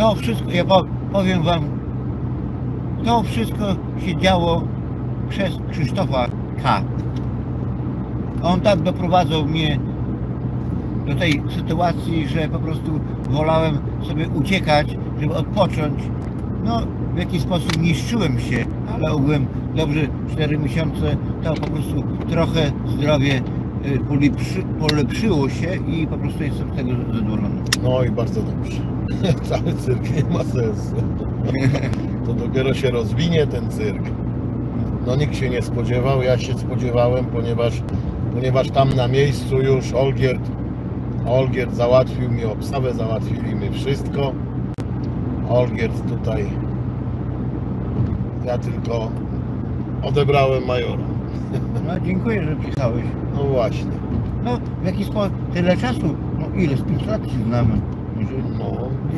To wszystko, ja po- powiem wam, to wszystko się działo przez Krzysztofa K. On tak doprowadzał mnie do tej sytuacji, że po prostu wolałem sobie uciekać, żeby odpocząć. No, w jakiś sposób niszczyłem się, ale ogółem dobrze 4 miesiące to po prostu trochę zdrowie y, polepszy, polepszyło się i po prostu jestem z tego zadowolony. No i bardzo dobrze. Cały cyrk nie ma sensu. To dopiero się rozwinie ten cyrk. No nikt się nie spodziewał, ja się spodziewałem, ponieważ, ponieważ tam na miejscu już Olgierd, Olgierd załatwił mi obstawę, załatwili mi wszystko. Olgierd tutaj, ja tylko odebrałem majora. No, dziękuję, że przyjechałeś. No właśnie. No, w jakiś sposób, tyle czasu, no ile, z 5 lat się znamy. 무슨 뭐.